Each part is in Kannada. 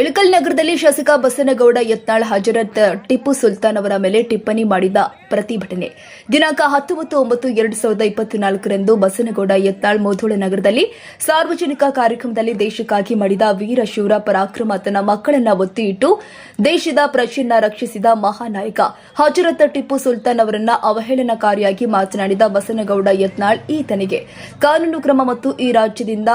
ಇಳಕಲ್ ನಗರದಲ್ಲಿ ಶಾಸಕ ಬಸನಗೌಡ ಯತ್ನಾಳ್ ಹಜರತ್ ಟಿಪ್ಪು ಸುಲ್ತಾನ್ ಅವರ ಮೇಲೆ ಟಿಪ್ಪಣಿ ಮಾಡಿದ ಪ್ರತಿಭಟನೆ. ದಿನಾಂಕ ಹತ್ತೊಂಬತ್ತು ಒಂಬತ್ತು ಎರಡು ಸಾವಿರದ ಇಪ್ಪತ್ನಾಲ್ಕರಂದು ಬಸನಗೌಡ ಯತ್ನಾಳ್ ಮೋಧೋಳ ನಗರದಲ್ಲಿ ಸಾರ್ವಜನಿಕ ಕಾರ್ಯಕ್ರಮದಲ್ಲಿ ದೇಶಕ್ಕಾಗಿ ಮಾಡಿದ ವೀರ ಶಿವರ ಪರಾಕ್ರಮ ತನ್ನ ಮಕ್ಕಳನ್ನ ಒತ್ತಿ ಇಟ್ಟು ದೇಶದ ಪ್ರಜೆಯನ್ನ ರಕ್ಷಿಸಿದ ಮಹಾನಾಯಕ. ಹಜರತ್ ಟಿಪ್ಪು ಸುಲ್ತಾನ್ ಅವರನ್ನು ಅವಹೇಳನಕಾರಿಯಾಗಿ ಮಾತನಾಡಿದ ಬಸನಗೌಡ ಯತ್ನಾಳ್ ಈತನಿಗೆ ಕಾನೂನು ಕ್ರಮ ಮತ್ತು ಈ ರಾಜ್ಯದಿಂದ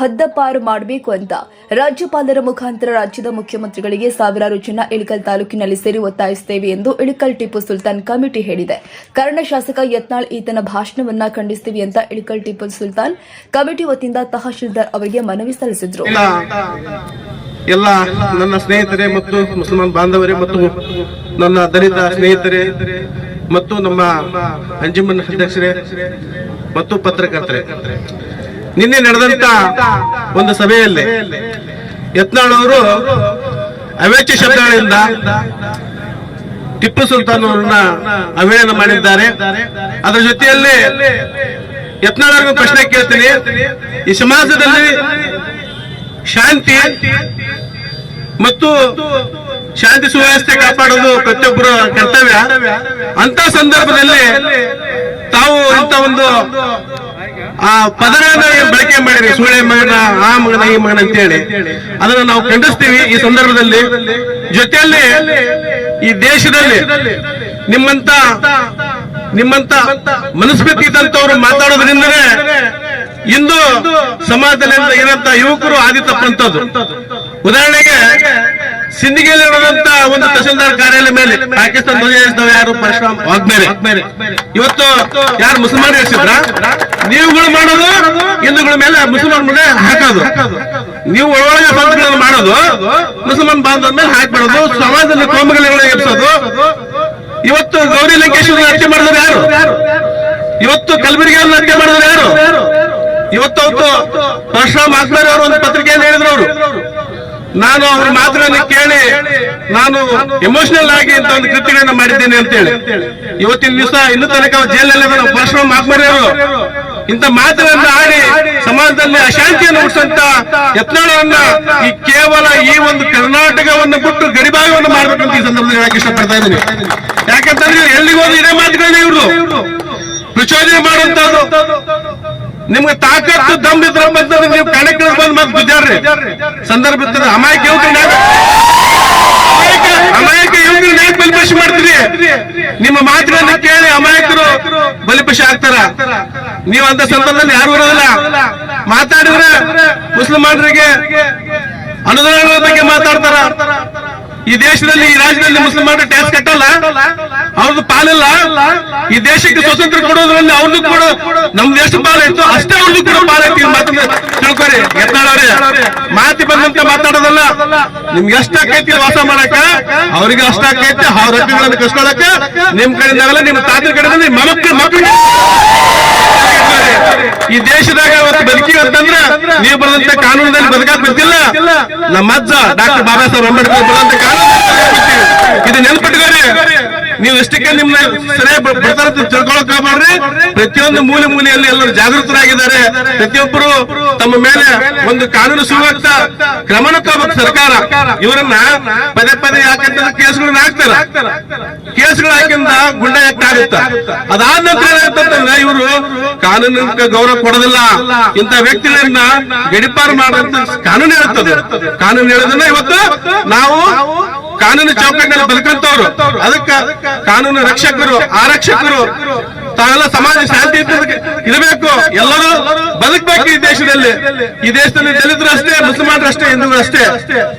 ಹದ್ದಪಾರು ಮಾಡಬೇಕು ಅಂತ ರಾಜ್ಯಪಾಲರ ಮುಖಾಂತರ ರಾಜ್ಯದ ಮುಖ್ಯಮಂತ್ರಿಗಳಿಗೆ ಸಾವಿರಾರು ಜನ ಇಳಕಲ್ ತಾಲೂಕಿನಲ್ಲಿ ಸೇರಿ ಒತ್ತಾಯಿಸುತ್ತೇವೆ ಎಂದು ಇಳಕಲ್ ಟಿಪ್ಪು ಸುಲ್ತಾನ್ ಕಮಿಟಿ ಹೇಳಿದೆ. ಕಾರಣ ಶಾಸಕ ಯತ್ನಾಳ್ ಈತನ ಭಾಷಣವನ್ನ ಖಂಡಿಸ್ತೀವಿ ಅಂತ ಇಳಕಲ್ ಟಿಪ್ಪು ಸುಲ್ತಾನ್ ಕಮಿಟಿ ವತಿಯಿಂದ ತಹಶೀಲ್ದಾರ್ ಅವರಿಗೆ ಮನವಿ ಸಲ್ಲಿಸಿದ್ರು. ಎಲ್ಲ ನನ್ನ ಸ್ನೇಹಿತರೆ ಮತ್ತು ಮುಸಲ್ಮಾನ್ ಬಾಂಧವರೇ ಮತ್ತು ನನ್ನ ದಲಿತ ಸ್ನೇಹಿತರೆ ಮತ್ತು ನಮ್ಮ ಅಂಜುಮನ್ ಅಧ್ಯಕ್ಷರೇ ಮತ್ತು ಪತ್ರಕರ್ತರೆ. ನಿನ್ನೆ ನಡೆದಂತ ಒಂದು ಸಭೆಯಲ್ಲಿ ಯತ್ನಾಳ್ ಅವರು ಅವೇಚ್ಯ ಶಬ್ದಗಳಿಂದ ಟಿಪ್ಪು ಸುಲ್ತಾನ್ ಅವರನ್ನ ಅವಹೇಳನ ಮಾಡಿದ್ದಾರೆ. ಅದರ ಜೊತೆಯಲ್ಲಿ ಯತ್ನಾಳ್ ಅವ್ರಿಗೆ ಪ್ರಶ್ನೆ ಕೇಳ್ತೀನಿ. ಈ ಸಮಾಜದಲ್ಲಿ ಶಾಂತಿ ಮತ್ತು ಶಾಂತಿ ಸುವ್ಯವಸ್ಥೆ ಕಾಪಾಡೋದು ಪ್ರತಿಯೊಬ್ಬರ ಕರ್ತವ್ಯ. ಅಂತ ಸಂದರ್ಭದಲ್ಲಿ ತಾವು ಇಂತ ಒಂದು ಆ ಪದರನ್ನ ಏನ್ ಬಳಕೆ ಮಾಡಿರಿ. ಸೂಳೆ ಮಗನ, ಆ ಮಗನ, ಈ ಮಗನ ಅಂತೇಳಿ. ಅದನ್ನ ನಾವು ಖಂಡಿಸ್ತೀವಿ. ಈ ಸಂದರ್ಭದಲ್ಲಿ ಜೊತೆಯಲ್ಲಿ ಈ ದೇಶದಲ್ಲಿ ನಿಮ್ಮಂತ ನಿಮ್ಮಂತ ಮನಸ್ಪತಿ ಇದ್ದಂತವ್ರು ಮಾತಾಡೋದ್ರಿಂದಲೇ ಇಂದು ಸಮಾಜದಲ್ಲಿ ಇರಂತ ಯುವಕರು ಆದಿ ತಪ್ಪಂತದ್ದು ಉದಾಹರಣೆಗೆ ಸಿಂಧಿಗೆಯಲ್ಲಿ ನಡೆದಂತ ಒಂದು ತಹಸೀಲ್ದಾರ್ ಕಾರ್ಯಾಲಯ ಮೇಲೆ ಪಾಕಿಸ್ತಾನ ಧ್ವಜ ಯಾರು? ಪರಶುರಾಮ್ ಇವತ್ತು ಯಾರು ಮುಸಲ್ಮಾನ್ ಇರಿಸಿದ್ರ ನೀವುಗಳು ಮಾಡೋದು, ಹಿಂದೂಗಳ ಮೇಲೆ ಮುಸಲ್ಮಾನ್ ಮೇಲೆ ಹಾಕೋದು. ನೀವು ಒಳಗೆ ಬಂಧುಗಳನ್ನು ಮಾಡೋದು, ಮುಸಲ್ಮಾನ್ ಬಾಂಧವ ಮೇಲೆ ಹಾಕ್ಬಿಡೋದು ಸಮಾಜದಲ್ಲಿ ಕೋಮಗಳಿಗೆ ಎಬ್ಸೋದು. ಇವತ್ತು ಗೌರಿ ಲಂಕೇಶ್ವರ ಹತ್ಯೆ ಮಾಡಿದ್ರು ಯಾರು? ಇವತ್ತು ಕಲಬುರಗಿಯನ್ನು ಹತ್ಯೆ ಮಾಡಿದ್ರು ಯಾರು? ಇವತ್ತು ಅವತ್ತು ಪರಶುರಾಮ್ ಆಸ್ಮೇರ್ ಅವರು ಒಂದು ಪತ್ರಿಕೆಯಲ್ಲಿ ಹೇಳಿದ್ರು ಅವರು. ನಾನು ಅವ್ರ ಮಾತುಗಳನ್ನು ಕೇಳಿ ನಾನು ಎಮೋಷನಲ್ ಆಗಿ ಅಂತ ಒಂದು ಕೃತಿಗಳನ್ನ ಮಾಡಿದ್ದೇನೆ ಅಂತೇಳಿ ಇವತ್ತಿನ ದಿವಸ ಇನ್ನೂ ತನಕ ಜೈಲಲ್ಲಿ ಪರಶುರ ಅವರು ಇಂಥ ಮಾತುಗಳನ್ನ ಆಡಿ ಸಮಾಜದಲ್ಲಿ ಅಶಾಂತಿಯನ್ನು ಹುಟ್ಟಿಸಂತ ಯತ್ನಗಳನ್ನ ಈ ಕೇವಲ ಈ ಒಂದು ಕರ್ನಾಟಕವನ್ನು ಬಿಟ್ಟು ಗಡಿಭಾಗವನ್ನು ಅಂತ ಈ ಸಂದರ್ಭದಲ್ಲಿ ಹೇಳಕ್ ಇಷ್ಟಪಡ್ತಾ ಇದ್ದೀನಿ. ಯಾಕಂತಂದ್ರೆ ಎಲ್ಲಿಗೆ ಹೋದ್ರು ಇದೇ ಮಾತುಗಳನ್ನ ಇವರು. ಪ್ರಚೋದನೆ ಮಾಡುವಂತದ್ದು ನಿಮ್ಗೆ ತಾಕತ್ತು ದಮ್ ಇದ್ರ ಬಂದ್ರೆ ನೀವು ಕಣಕ್ಕೆ ಬಂದು ಮತ್ತೆ ಬಿದ್ದಾರ್ರಿ. ಸಂದರ್ಭ ಇರ್ತದೆ ಅಮಾಯಕ ಯುವಕರನ್ನ ಅಮಾಯಕ ಯುವಕರು ಬಲಿಪಶು ಮಾಡ್ತೀರಿ. ನಿಮ್ಮ ಮಾತುಗಳನ್ನ ಕೇಳಿ ಅಮಾಯಕರು ಬಲಿಪಶ ಆಗ್ತಾರ. ನೀವು ಅಂತ ಸಂದರ್ಭದಲ್ಲಿ ಯಾರು ಬರೋದಿಲ್ಲ? ಮಾತಾಡಿದ್ರೆ ಮುಸಲ್ಮಾನರಿಗೆ ಅನುದಾನಗಳ ಬಗ್ಗೆ ಮಾತಾಡ್ತಾರ. ಈ ದೇಶದಲ್ಲಿ, ಈ ರಾಜ್ಯದಲ್ಲಿ ಮುಸ್ಲಿಮರು ಟ್ಯಾಕ್ಸ್ ಕಟ್ಟಲ್ಲ? ಅವ್ರದ್ದು ಪಾಲಿಲ್ಲ? ಈ ದೇಶಕ್ಕೆ ಸ್ವತಂತ್ರ ಕೊಡೋದ್ರಲ್ಲಿ ಅವ್ರದ್ದು ಕೂಡ ನಮ್ ದೇಶ ಇತ್ತು ಅಷ್ಟೇ ಅವ್ರದ್ದು ಕೂಡ ಪಾಲ ಮಾತನ್ನ ತಿಳ್ಕೊರಿ ಎತ್ತಾಳವ್ರೆ ಮಾತಿ ಬಂದಂತ ಮಾತಾಡೋದಲ್ಲ. ನಿಮ್ಗೆ ಎಷ್ಟಾಕೈತಿ ವಾಸ ಮಾಡಕ ಅವ್ರಿಗೆ ಅಷ್ಟಾಕೈತಿ ಅವ್ರ ಹಕ್ಕುಗಳನ್ನು ಕಸ್ಕೊಳಕ ನಿಮ್ ಕಡೆಯಿಂದಾಗಲ್ಲ ನಿಮ್ ತಾತ್ರ ನಿಮ್ ಮಕ್ಕಳು ಮಕ್ಕಳಿಗೆ ಈ ದೇಶದಾಗ ಬದುಕಿ ಅಂತಂದ್ರ ನೀವು ಬರೆದಂತ ಕಾನೂನದಲ್ಲಿ ಬದುಕಾಕ್ ಬಿಡ್ತಿಲ್ಲ ನಮ್ಮ ಅಜ್ಜ ಡಾಕ್ಟರ್ ಬಾಬಾ ಸಾಹೇಬ್ ಅಂಬೇಡ್ಕರ್ ಬರೆದಂತ ಕಾನೂನು ಇದು ನೆನ್ಪಿಟ್ಕೋರಿ ನೀವು ಎಷ್ಟಕ್ಕೆ ನಿಮ್ನ ಸರಿಯಾಗಿ ಬರ್ತಾರ ಹೋಗ್ಬೇಡ್ರಿ ಪ್ರತಿಯೊಂದು ಮೂಲೆ ಮೂಲೆಯಲ್ಲಿ ಎಲ್ಲರೂ ಜಾಗೃತರಾಗಿದ್ದಾರೆ. ಪ್ರತಿಯೊಬ್ಬರು ತಮ್ಮ ಮೇಲೆ ಒಂದು ಕಾನೂನು ಸುವ್ಯವಸ್ಥ, ಕ್ರಮನ ತಗೋಬೇಕು ಸರ್ಕಾರ. ಇವರನ್ನ ಪದೇ ಪದೇ ಯಾಕಂತಂದ್ರೆ ಕೇಸ್ಗಳನ್ನ ಹಾಕ್ತಾರ. ಕೇಸ್ಗಳು ಹಾಕಿಂದ ಗುಂಡ ಆಗುತ್ತ ಅದಾದ ನಂತರ ಇವರು ಕಾನೂನು ಗೌರವ ಕೊಡೋದಿಲ್ಲ. ಇಂಥ ವ್ಯಕ್ತಿಗಳನ್ನ ಗಡಿಪಾರು ಮಾಡುವಂತ ಕಾನೂನು ಹೇಳುತ್ತದೆ. ಕಾನೂನು ಹೇಳೋದನ್ನ ಇವತ್ತು ನಾವು ಕಾನೂನು ಚೌಕಟ್ಟಿನಲ್ಲಿ ಬದುಕಂತವ್ರು. ಅದಕ್ಕ ಕಾನೂನು ರಕ್ಷಕರು, ಆರಕ್ಷಕರು, ತಾವೆಲ್ಲ ಸಮಾಜ ಶಾಂತಿ ಇರಬೇಕು. ಎಲ್ಲರೂ ಬದುಕಬೇಕು ಈ ದೇಶದಲ್ಲಿ. ಈ ದೇಶದಲ್ಲಿ ದಲಿತರು ಅಷ್ಟೇ, ಮುಸಲ್ಮಾನರು ಅಷ್ಟೇ, ಹಿಂದೂಗಳು ಅಷ್ಟೇ.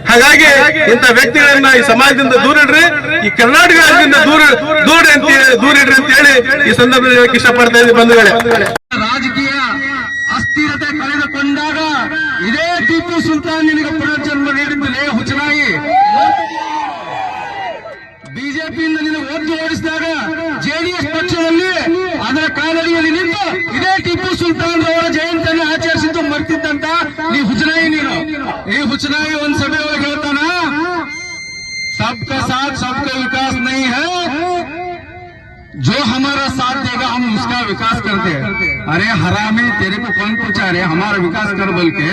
ಹಾಗಾಗಿ ಇಂಥ ವ್ಯಕ್ತಿಗಳನ್ನ ಈ ಸಮಾಜದಿಂದ ದೂರ ಇಡ್ರಿ. ಈ ಕರ್ನಾಟಕ ರಾಜ್ಯದಿಂದ ದೂರ ದೂರ ಅಂತ ಹೇಳಿ- ದೂರಿಡ್ರಿ ಅಂತ ಹೇಳಿ ಈ ಸಂದರ್ಭದಲ್ಲಿ ಹೇಳಕ್ಕೆ ಇಷ್ಟಪಡ್ತಾ ಇದ್ದೀನಿ ಬಂಧುಗಳೇ. ರಾಜಕೀಯ ಅಸ್ಥಿರತೆ ಕಳೆದುಕೊಂಡಾಗ ಇದೇ ಟಿಪ್ಪು ಸುಲ್ತಾನ್ ನಿನಗೆ ಪುನರ್ಜನ್ಮ ನೀಡುತ್ತದೆ ಹುಚ್ಚನಾಗಿ ಬಿಜೆಪಿಯಿಂದ ನಿನ್ನ ಒದ್ದು ಓಡಿಸಿದಾಗ ಜೆಡಿಎಸ್ ಪಕ್ಷದಲ್ಲಿ ಅದರ ಕಾಲಡಿಯಲ್ಲಿ ನಿಂತು ಇದೇ ಟಿಪ್ಪು ಸುಲ್ತಾನ್ ಅವರ ಜಯಂತಿಯನ್ನು ಆಚರಿಸಿದ್ದು ಮರ್ತಿದ್ದಂತ ನೀ ಹುಚ್ಚನಾಯಿ ನೀನು ಈ ಹುಚ್ಚನಾಯಿ ಒಂದ್ ಸಭೆ ಒಳಗೆ ಹೇಳ್ತಾನ सबका साथ सबका विकास नहीं है जो हमारा साथ देगा हम उसका विकास करते हैं अरे हरामी तेरे को कौन पूछा रे हमारा विकास कर बोल के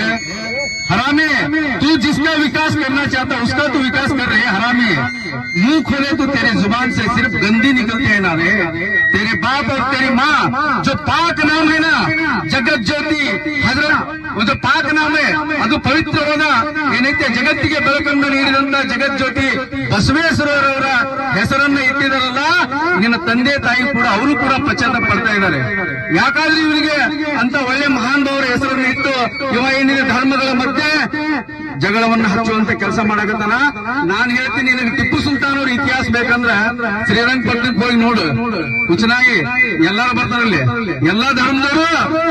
हरामी तू जिसका विकास करना चाहता है उसका तू विकास कर रहे हैं हरामी मुंह खोले तो तेरे जुबान से सिर्फ गंदी निकलते हैं ना रे तेरे बाप और तेरी माँ जो पाक नाम है ना जगत ज्योति हजरत वो जो पाक नाम है ಅದು ಪವಿತ್ರವಾದ ಏನೈತೆ ಜಗತ್ತಿಗೆ ಬೆಳಕನ್ನು ನೀಡಿದಂತ ಜಗತ್ ಜ್ಯೋತಿ ಬಸವೇಶ್ವರರವರ ಹೆಸರನ್ನ ಇಟ್ಟಿದಾರಲ್ಲ ನಿನ್ನ ತಂದೆ ತಾಯಿ ಕೂಡ ಅವರು ಕೂಡ ಪಶ್ಚಾತ್ತಾಪ ಪಡ್ತಾ ಇದ್ದಾರೆ. ಯಾಕಾದ್ರೆ ಇವರಿಗೆ ಅಂತ ಒಳ್ಳೆ ಮಹಾನ್ ಅವರ ಹೆಸರನ್ನು ಇಟ್ಟು ಇವ ಏನಿದೆ ಧರ್ಮಗಳ ಮಧ್ಯೆ ಜಗಳವನ್ನ ಹಚ್ಚುವಂತ ಕೆಲಸ ಮಾಡಕತ್ತಾನ? ನಾನ್ ಹೇಳ್ತೀನಿ, ನಿನಗೆ ಟಿಪ್ಪು ಸುಲ್ತಾನ್ ಅವ್ರ ಇತಿಹಾಸ ಬೇಕಂದ್ರ ಶ್ರೀರಂಗಪಟ್ಟಣಕ್ಕೆ ಹೋಗಿ ನೋಡು. ಕುಚನಾಗಿ ಎಲ್ಲರೂ ಬರ್ತಾರಲ್ಲಿ. ಎಲ್ಲಾ ಧರ್ಮದವರು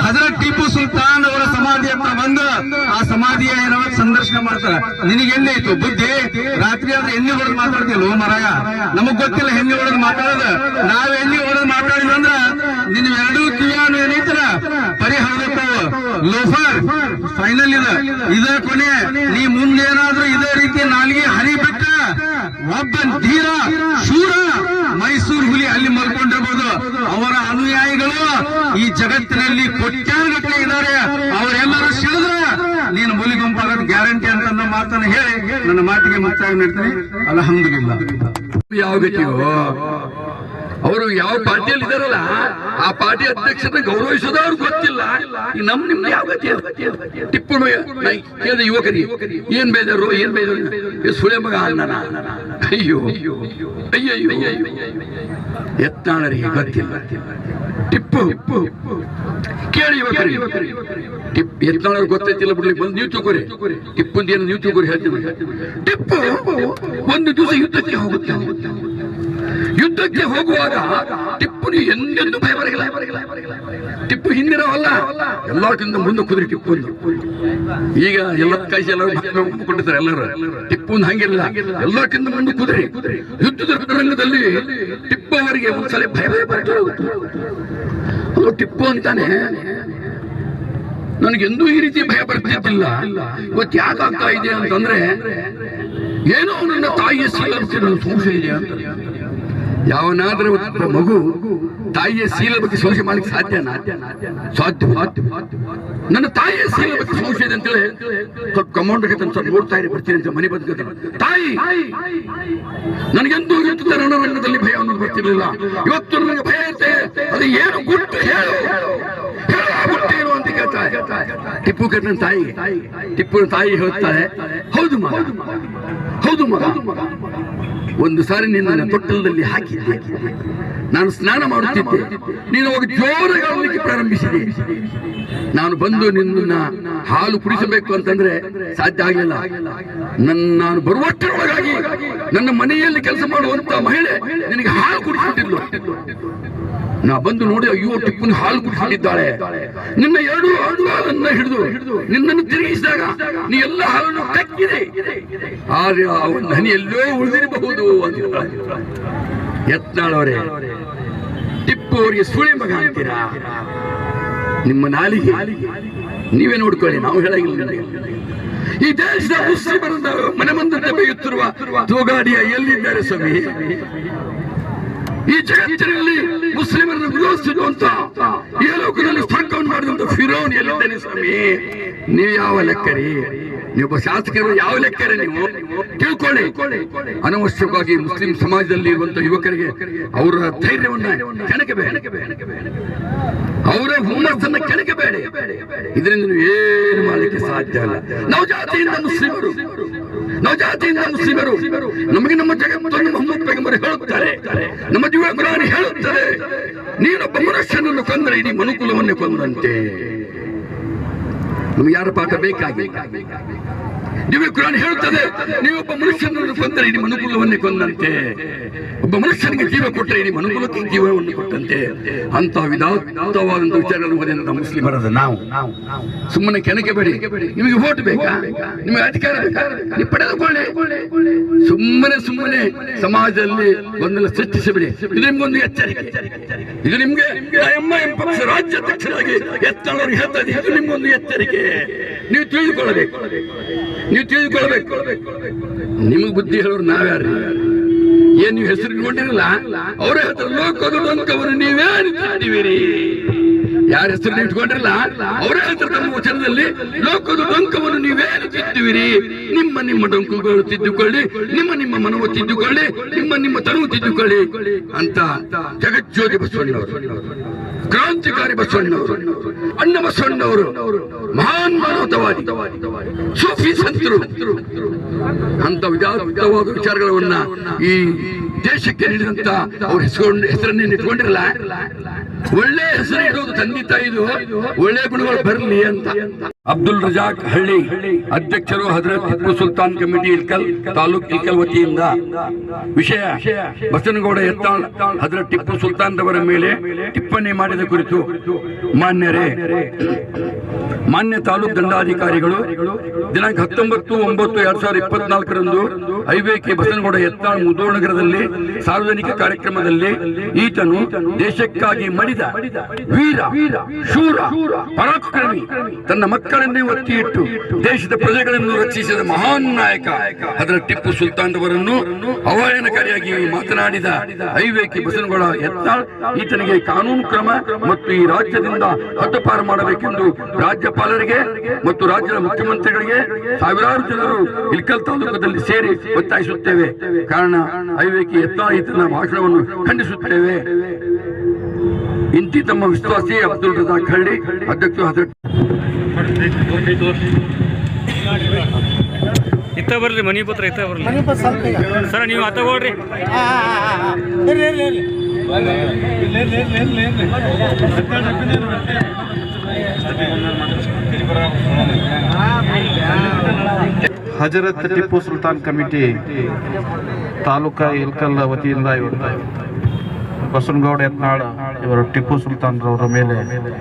ಹಜರತ್ ಟಿಪ್ಪು ಸುಲ್ತಾನ್ ಅವರ ಸಮಾಧಿ ಹತ್ರ ಬಂದು ಆ ಸಮಾಧಿಯ ಏನೋ ಸಂದರ್ಶನ ಮಾಡ್ತಾರೆ. ನಿನಗೆ ಐತು ಬುದ್ಧಿ? ರಾತ್ರಿ ಆದ್ರೆ ಎಣ್ಣೆ ಹೊಡೆದು ಮಾತಾಡ್ತಿಲ್ಲ ಮರಾಯ? ನಮಗ್ ಗೊತ್ತಿಲ್ಲ ಹೆಣ್ಣೆ ಹೊಡೆದು ಮಾತಾಡೋದು. ನಾವ್ ಎಲ್ಲಿ ಹೊಡೆದು ಮಾತಾಡಿದ್ವಿ ಅಂದ್ರ ನಿನ್ ಎರಡೂ ಕಿವಿಯಾನು ಏನೈತರ ಪರಿಹಾರಕ್ಕವು ಲೋಫರ್ ಫೈನಲ್ ಇದೆ. ಇದ ಕೊನೆ. ನೀ ಮುಂದೇನಾದ್ರೂ ಇದೇ ರೀತಿ ನಾಲ್ಗೆ ಹರಿ ಬೆಟ್ಟ ಒಬ್ಬ ಧೀರ, ಶೂರ ಮೈಸೂರು ಹುಲಿ ಅಲ್ಲಿ ಮಲ್ಕೊಂಡಿರ್ಬೋದು. ಅವರ ಅನುಯಾಯಿಗಳು ಈ ಜಗತ್ತಿನಲ್ಲಿ ಕೊಟ್ಟಾನುಗಟ್ಟಲೆ ಇದ್ದಾರೆ. ಅವರೆಲ್ಲರೂ ಸಿಡಿದ್ರ ನೀನು ಹುಲಿ ಗುಂಪಾಗದ ಗ್ಯಾರಂಟಿ ಅಂತ ನನ್ನ ಮಾತನ್ನು ಹೇಳಿ. ನನ್ನ ಮಾತಿಗೆ ಮುಕ್ತಾಯ ನೀಡ್ತೀನಿ ಹಂಗಿಲ್ಲ ಯಾವ ಗತಿಯೋ? ಅವರು ಯಾವ ಪಾರ್ಟಿಯಲ್ಲಿ ಇದಾರಲ್ಲ ಆ ಪಾರ್ಟಿ ಅಧ್ಯಕ್ಷರನ್ನ ಗೌರವಿಸೋದ ಅವ್ರಿಗೆ ಗೊತ್ತಿಲ್ಲ. ಈ ನಮ್ ನಿಮ್ದು ಯಾವ ಗತಿ ಅದು? ಟಿಪ್ಪು ಕೇಳಿದ ಯುವಕರಿ, ಏನ್ ಬೇಜಾರು ಏನ್ ಬೇಜಾರು? ಸುಳೆ ಮಗ ಅಣ್ಣನ. ಅಯ್ಯೋ ಅಯ್ಯೋ ಅಯ್ಯೋ ಎತ್ತಾಳರಿಗೆ ಗೊತ್ತಿಲ್ಲ. ಟಿಪ್ಪು. ಕೇಳಿ ಯುವಕರಿ. ಟಿಪ್ ಎತ್ತಾಳರು ಗೊತ್ತೈತಿಲ್ಲ ಬಿಡ್ಲಿ ಬಂದು ನೀವು ತಗೋರಿ. ಟಿಪ್ಪುಂದ ಏನು ನೀವು ತಗೋರಿ ಹೇಳ್ತೀವಿ ಟಿಪ್ಪು ಒಂದು ದಿವಸ ಯುದ್ಧಕ್ಕೆ ಹೋಗುತ್ತೆ ಯುದ್ಧಕ್ಕೆ ಹೋಗುವಾಗ ಟಿಪ್ಪುನಿ ಎಂದೆಂದು ಭಯ ಬರಗಿಲ್ಲ ಟಿಪ್ಪು ಹಿಂದಿರವಲ್ಲ? ಎಲ್ಲಕ್ಕಿಂತ ಮುಂದೆ ಕುದುರೆ ಟಿಪ್ಪು. ಈಗ ಎಲ್ಲ ಕೈ ಎಲ್ಲರೂ ಒಪ್ಪಿಕೊಂಡಿದ್ದಾರೆ ಎಲ್ಲರೂ. ಟಿಪ್ಪು ಹಂಗಿಲ್ಲ. ಎಲ್ಲಕ್ಕಿಂತ ಮುಂದೆ ಕುದುರೆ. ಯುದ್ಧದ ರಂಗದಲ್ಲಿ ಟಿಪ್ಪು ಅವರಿಗೆ ಒಂದ್ಸಲ ಭಯ ಭಯ ಬರಲಿಲ್ಲ ಟಿಪ್ಪು ಅಂತಾನೆ. ನನಗೆಂದೂ ಈ ರೀತಿ ಭಯ ಬರ್ತಿದ್ದಿಲ್ಲ ಇವತ್ತು ಯಾಕಾಗ್ತಾ ಇದೆ ಅಂತಂದ್ರೆ, ಏನೋ ನನ್ನ ತಾಯಿಯ ನನ್ನ ಸಂಶಯ ಇದೆ ಅಂತ. ಯಾವನಾದ್ರೂ ಮಗು ತಾಯಿಯ ಶೀಲ ಬಗ್ಗೆ ಸಂಶಯ ಮಾಡ್ಲಿಕ್ಕೆ ಸಾಧ್ಯ ಸಾಧ್ಯ ನನ್ನ ತಾಯಿಯ ಶೀಲ ಬಗ್ಗೆ ಸಂಶಯ ಇದೆ ಅಂತೇಳಿ ಸ್ವಲ್ಪ ಕಮೌಂಡ್ ನೋಡ್ತಾ ಇರಿ, ಬರ್ತೀನಿ ಅಂತ ಮನೆ ಬದುಕ ತಾಯಿ, ನನಗೆಂದು ರಣರಂಗದಲ್ಲಿ ಭಯ ಅನ್ನೋದು ಬರ್ತಿರ್ಲಿಲ್ಲ. ಇವತ್ತು ನನಗೆ ಭಯ ಇದೆ ಅದು ಏನು ಗುಟ್ಟು ಹೇಳು. ಏನು ಅಂತ ಕೇಳ್ತಾ ಟಿಪ್ಪು ಕರ್ಣನ್ ತಾಯಿ ಟಿಪ್ಪು ತಾಯಿ ಹೇಳ್ತಾಳೆ ಹೌದು ಮಗ ಹೌದು ಮಗ ಒಂದು ಸಾರಿ ನಿನ್ನ ತೊಟ್ಟಲದಲ್ಲಿ ಹಾಕಿದ್ದೆ. ನಾನು ಸ್ನಾನ ಮಾಡುತ್ತಿದ್ದೆ. ನೀನು ಅವಾಗ ಜೋರಾಗಿ ಪ್ರಾರಂಭಿಸಿದೆ. ನಾನು ಬಂದು ನಿನ್ನ ಹಾಲು ಕುಡಿಸಬೇಕು ಅಂತಂದ್ರೆ ಸಾಧ್ಯ ಆಗಲಿಲ್ಲ. ನನ್ನ ನಾನು ಬರುವಷ್ಟರೊಳಗಾಗಿ ನನ್ನ ಮನೆಯಲ್ಲಿ ಕೆಲಸ ಮಾಡುವಂತ ಮಹಿಳೆ ನಿನಗೆ ಹಾಲು ಕುಡಿಸಿಟ್ಟಿದ್ಲು ನಾ ಬಂದು ನೋಡಿ ಅಯ್ಯೋ ಟಿಪ್ಪುನ ಹಾಲು ಕುಡಿಸಿದ್ದಾಳೆ ನಿನ್ನ ಎರಡು ಹಾಲನ್ನ ಹಿಡಿದು ನಿನ್ನನ್ನು ತಿರುಗಿಸಿದಾಗ ನೀ ಎಲ್ಲ ಹಾಲನ್ನು ಕಕ್ಕಿದೆ. ಆದ್ರೆ ಒಂದು ಹನಿ ಎಲ್ಲೋ ಉಳಿದಿರಬಹುದು ಅಂತ ಯತ್ನಾಳವರೇ ಟಿಪ್ಪು ಅವರಿಗೆ ಸುಳಿ ಮಗ ಅಂತೀರಾ? ನಿಮ್ಮ ನಾಲಿಗೆ ನೀವೇ ನೋಡ್ಕೊಳ್ಳಿ, ನಾವು ಹೇಳಂಗಿಲ್ಲ. ಈ ದೇಶದ ಮುಸ್ಲಿಮರನ್ನ ಮನೆ ಮುಂದೆ ಬೇಯುತ್ತಿರುವ ತೂಗಾಡಿಯ ಎಲ್ಲಿದ್ದಾರೆ ಸ್ವಾಮಿ? ಈ ಜಗತ್ತಿನಲ್ಲಿ ಮುಸ್ಲಿಮರನ್ನು ವಿರೋಧಿಸಿರುವಂತ ಈ ಲೋಕದಲ್ಲಿ ಸ್ಥಾನವನ್ನು ಮಾಡಿದಂತ ಫಿರೋನ್ ಎಲ್ಲಿದ್ದೇನೆ ಸ್ವಾಮಿ? ನೀವು ಯಾವ ಲೆಕ್ಕರಿ? ನೀವು ಶಾಸಕರು, ಯಾವ ಲೆಕ್ಕರಿ ನೀವು? ತಿಳ್ಕೊಳ್ಳಿ. ಅನವಶ್ಯಕವಾಗಿ ಮುಸ್ಲಿಂ ಸಮಾಜದಲ್ಲಿ ಇರುವಂತ ಯುವಕರಿಗೆ ಅವರ ಧೈರ್ಯವನ್ನ ಕೆಣಕಬೇಡ. ಅವರ ಹುಮ್ಮಸ್ಸನ್ನ ಕೆಣಕಬೇಡ. ಇದರಿಂದ ನೀವು ಏನು ಮಾಡಲಿಕ್ಕೆ ಸಾಧ್ಯ ಇಲ್ಲ. ನಾವು ಜಾತಿಯಿಂದ ಮುಸ್ಲಿಮರು ನಾವು ಜಾತಿಯಿಂದ ಮುಸ್ಲಿಮರು. ನಮಗೆ ನಮ್ಮ ಜಗತ್ತನ್ನು ಮೊಹಮ್ಮದ್ ಪೈಗಂಬರು ಹೇಳುತ್ತಾರೆ. ನಮ್ಮ ಜೀವ ಕುರಾನ್ ಹೇಳುತ್ತದೆ ನೀನೊಬ್ಬ ಮನುಷ್ಯನನ್ನು ಕೊಂದರೆ ಇಡೀ ಮನುಕುಲವನ್ನೇ ಕೊಂದಂತೆ. ನಮ್ಗೆ ಯಾರ ಪಾಠ ಬೇಕಾಗಿಲ್ಲ? ದಿವ್ಯ ಕುರಾನ್ ಹೇಳುತ್ತದೆ ನೀವೊಬ್ಬ ಮನುಷ್ಯನನ್ನು ಕೊಂದರೆ ನಿಮ್ಮ ಅನುಕೂಲವನ್ನೇ ಕೊಂದಂತೆ. ಒಬ್ಬ ಮನುಷ್ಯನಿಗೆ ಜೀವ ಕೊಟ್ಟರೆ ನಿಮ್ಮ ಅನುಕೂಲಕ್ಕೆ ಜೀವವನ್ನು ಕೊಟ್ಟಂತೆ. ಅಂತ ವಿಧಾತವಾದಂತ ವಿಚಾರಗಳು ಓದಿದಂತ ಮುಸ್ಲಿಮರದ ನಾವು. ಸುಮ್ಮನೆ ಕೆನಕೆ ಬೇಡಿ. ನಿಮಗೆ ವೋಟ್ ಬೇಕಾ? ನಿಮಗೆ ಅಧಿಕಾರ ಪಡೆದುಕೊಳ್ಳಿ. ಸುಮ್ಮನೆ ಸುಮ್ಮನೆ ಸಮಾಜದಲ್ಲಿ ಗೊಂದಲ ಸೃಷ್ಟಿಸಬೇಡಿ ಇದು ನಿಮ್ಗೊಂದು ಎಚ್ಚರಿಕೆ. ಇದು ನಿಮ್ಗೆ ರಾಜ್ಯಾಧ್ಯಕ್ಷರಾಗಿ ಎತ್ತಳವರು ಹೇಳ್ತಾ ಇದು ನಿಮ್ಗೊಂದು ಎಚ್ಚರಿಕೆ. ನೀವು ತಿಳಿದುಕೊಳ್ಳಬೇಕು. ನೀವು ತಿಳಿದುಕೊಳ್ಬೇಕು ನಿಮಗೆ ಬುದ್ಧಿ ಹೇಳೋರು ನಾವ್ಯಾರು? ಏನ್ ನೀವು ಹೆಸರು ಇಟ್ಕೊಂಡಿರಲ್ಲ? ಅವರ ಹೆಸರು ಲೋಕದ ಡೊಂಕವರು ನೀವೇ ಅನಿತಾಡಿವಿರಿ ಯಾರ ಹೆಸರು ಇಟ್ಕೊಂಡಿರಲ್ಲ? ಅವರ ಹೆಸರು ತಮ್ಮ ವಚನದಲ್ಲಿ ಲೋಕದ ಡೊಂಕವನ್ನು ನೀವೇನು ತಿದ್ದುವಿರಿ. ನಿಮ್ಮ ನಿಮ್ಮ ಡೊಂಕುಗಳು ತಿದ್ದುಕೊಳ್ಳಿ, ನಿಮ್ಮ ನಿಮ್ಮ ಮನವು ತಿದ್ದುಕೊಳ್ಳಿ, ನಿಮ್ಮ ನಿಮ್ಮ ತನುವು ತಿದ್ದುಕೊಳ್ಳಿ ಅಂತ ಜಗಜ್ಯೋತಿ ಬಸವಣ್ಣವರು ಕ್ರಾಂತಿಕಾರಿ ಬಸವಣ್ಣವರು ಅಣ್ಣ ಬಸವಣ್ಣವರು ಮಹಾನ್ ಮಾನವತವಾದಿ, ಸೂಫಿ ಸಂತರು. ಅಂತ ವಿಧಾನವಾದ ವಿಚಾರಗಳನ್ನ ಈ ದೇಶಕ್ಕೆ ನೀಡಿದಂತ ಅವ್ರ ಹೆಸರು ಹೆಸರನ್ನೇ ಇಟ್ಕೊಂಡಿರಲ್ಲ ಒಳ್ಳೆ ಹೆಸರು ಇಡೋದು ತಂದೆ ತಾಯಿದು. ಒಳ್ಳೆ ಗುಣಗಳು ಬರಲಿ ಅಂತ. ಅಬ್ದುಲ್ ರಜಾಕ್ ಹಳ್ಳಿ ಅಧ್ಯಕ್ಷರು ಹಜರತ್ ಟಿಪ್ಪು ಸುಲ್ತಾನ್ ಕಮಿಟಿ ಇಲ್ಕಲ್, ತಾಲೂಕ್ ಇಲ್ಕಲ್ ವತಿಯಿಂದ. ವಿಷಯ, ಬಸನಗೌಡ ಎತ್ತಾಳ್ ಹಜರತ್ ಟಿಪ್ಪು ಸುಲ್ತಾನ್ ಮೇಲೆ ಟಿಪ್ಪಣಿ ಮಾಡಿದ ಕುರಿತು ಮಾನ್ಯರೇ ಮಾನ್ಯ ತಾಲೂಕು ದಂಡಾಧಿಕಾರಿಗಳು, ದಿನಾಂಕ ಹತ್ತೊಂಬತ್ತು ಒಂಬತ್ತು ಎರಡ್ ಸಾವಿರದ ಇಪ್ಪತ್ನಾಲ್ಕರಂದು ಐವೇಕೆ ಬಸನಗೌಡ ಯತ್ನಾಳ್ ಮುದೋಳ ನಗರದಲ್ಲಿ ಸಾರ್ವಜನಿಕ ಕಾರ್ಯಕ್ರಮದಲ್ಲಿ ಈತನು ದೇಶಕ್ಕಾಗಿ ಮಡಿದ ವೀರ, ಶೂರ, ಪರಾಕ್ರಮಿ, ತನ್ನ ಮಕ್ಕಳನ್ನೇ ಒತ್ತಿ ಇಟ್ಟು ದೇಶದ ಪ್ರಜೆಗಳನ್ನು ರಕ್ಷಿಸಿದ ಮಹಾನ್ ನಾಯಕ. ಅದರ ಟಿಪ್ಪು ಸುಲ್ತಾನ್ ಅವರನ್ನು ಅವಹೇಳನಕಾರಿಯಾಗಿ ಮಾತನಾಡಿದ ಐವೇಕಿ ಬಸನಗೌಡ ಎತ್ತಾಳ್, ಈತನಿಗೆ ಕಾನೂನು ಕ್ರಮ ಮತ್ತು ಈ ರಾಜ್ಯದಿಂದ ಹದ್ದುಪಾರು ಮಾಡಬೇಕೆಂದು ರಾಜ್ಯಪಾಲರಿಗೆ ಮತ್ತು ರಾಜ್ಯದ ಮುಖ್ಯಮಂತ್ರಿಗಳಿಗೆ ಸಾವಿರಾರು ಜನರು ಇಲ್ಕಲ್ ತಾಲೂಕದಲ್ಲಿ ಸೇರಿ ಒತ್ತಾಯಿಸುತ್ತೇವೆ. ಕಾರಣ ಐವೇಕಿ ಎತ್ತಾಯಿತನ ಭಾಷಣವನ್ನು ಖಂಡಿಸುತ್ತೇವೆ. ಇಂತಿ ತಮ್ಮ ವಿಶ್ವಾಸಿ ಅಬ್ದುಲ್ ರಜಾಕ್ ಹಳ್ಳಿ ಅಧ್ಯಕ್ಷ ಹಜರತ್ ಇತ್ತ ಬರ್ಲಿ ಮನಿ ಪತ್ರ ಇತ್ತ ಬರ್ಲಿ. ಸರ್ ನೀವು ಆತ ತಗೊಳ್ರಿ ಹಜರತ್ ಟಿಪ್ಪು ಸುಲ್ತಾನ್ ಕಮಿಟಿ ತಾಲೂಕಾ ಇಲ್ಕಲ್ ವತಿಯಿಂದ ಇವತ್ತು ಬಸವನಗೌಡ ಯತ್ನಾಳ್ ಇವರು ಟಿಪ್ಪು ಸುಲ್ತಾನ್ ರವರ ಮೇಲೆ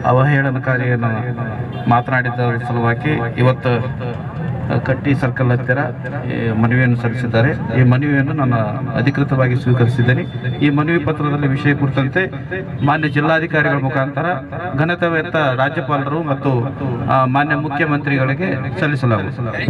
ಅವಹೇಳನಕಾರಿಯನ್ನು ಮಾತನಾಡಿದ ಸಲುವಾಗಿ ಇವತ್ತು ಕಟ್ಟಿ ಸರ್ಕಲ್ ಹತ್ತಿರ ಮನವಿಯನ್ನು ಸಲ್ಲಿಸಿದ್ದಾರೆ. ಈ ಮನವಿಯನ್ನು ನಾನು ಅಧಿಕೃತವಾಗಿ ಸ್ವೀಕರಿಸಿದ್ದೇನೆ. ಈ ಮನವಿ ಪತ್ರದಲ್ಲಿ ವಿಷಯ ಕುರಿತಂತೆ ಮಾನ್ಯ ಜಿಲ್ಲಾಧಿಕಾರಿಗಳ ಮುಖಾಂತರ ಘನತೆವೆತ್ತ ರಾಜ್ಯಪಾಲರು ಮತ್ತು ಮಾನ್ಯ ಮುಖ್ಯಮಂತ್ರಿಗಳಿಗೆ ಸಲ್ಲಿಸಲಾಗುತ್ತದೆ